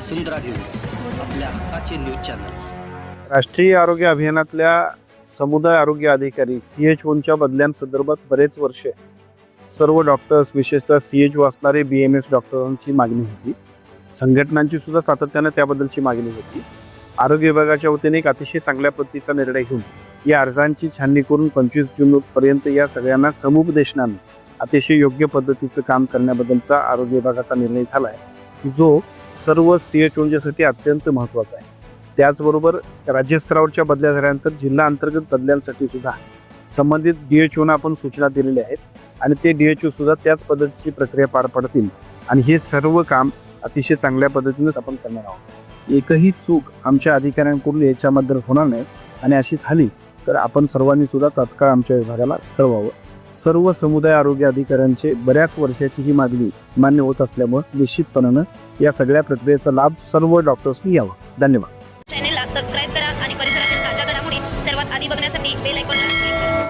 वसुंधरा news आपल्या हक्काचे news channel. राष्ट्रीय आरोग्य अभियानातल्या समुदाय आरोग्य अधिकारी सी एच ओनच्या बदल्यांसंदर्भात बरेच वर्षे सर्व डॉक्टर्स विशेषतः सी एच ओ असणारे बी एम एस डॉक्टरांची मागणी होती. संघटनांची सुद्धा सातत्यानं त्याबद्दलची मागणी होती. आरोग्य विभागाच्या वतीने एक अतिशय चांगल्या पद्धतीचा निर्णय घेऊन या अर्जांची छाननी करून पंचवीस जूनपर्यंत या सगळ्यांना समुपदेशनाने अतिशय योग्य पद्धतीचं काम करण्याबद्दलचा आरोग्य विभागाचा निर्णय झाला आहे जो सर्व सी एच ओंच्यासाठी अत्यंत महत्त्वाचं आहे. त्याचबरोबर राज्यस्तरावरच्या बदल्या झाल्यानंतर जिल्हा अंतर्गत बदल्यांसाठी सुद्धा संबंधित डी एच ओना आपण सूचना दिलेल्या आहेत आणि ते डी एच ओसुद्धा त्याच पद्धतीची प्रक्रिया पार पडतील आणि हे सर्व काम अतिशय चांगल्या पद्धतीनेच आपण करणार आहोत. एकही चूक आमच्या अधिकाऱ्यांकडून याच्यामध्ये होणार नाही आणि अशी झाली तर आपण सर्वांनी सुद्धा तात्काळ आमच्या विभागाला कळवावं. सर्व समुदाय आरोग्य अधिकाऱ्यांचे बऱ्याच वर्षाची ही मागणी मान्य होत असल्यामुळे निश्चितपणानं या सगळ्या प्रक्रियेचा लाभ सर्व डॉक्टर्सनी यावा धन्यवाद. चॅनेलला सबस्क्राईब करा आणि परिसरातील ताज्या घडामोडी सर्वात आधी बघण्यासाठी बेल आयकॉनला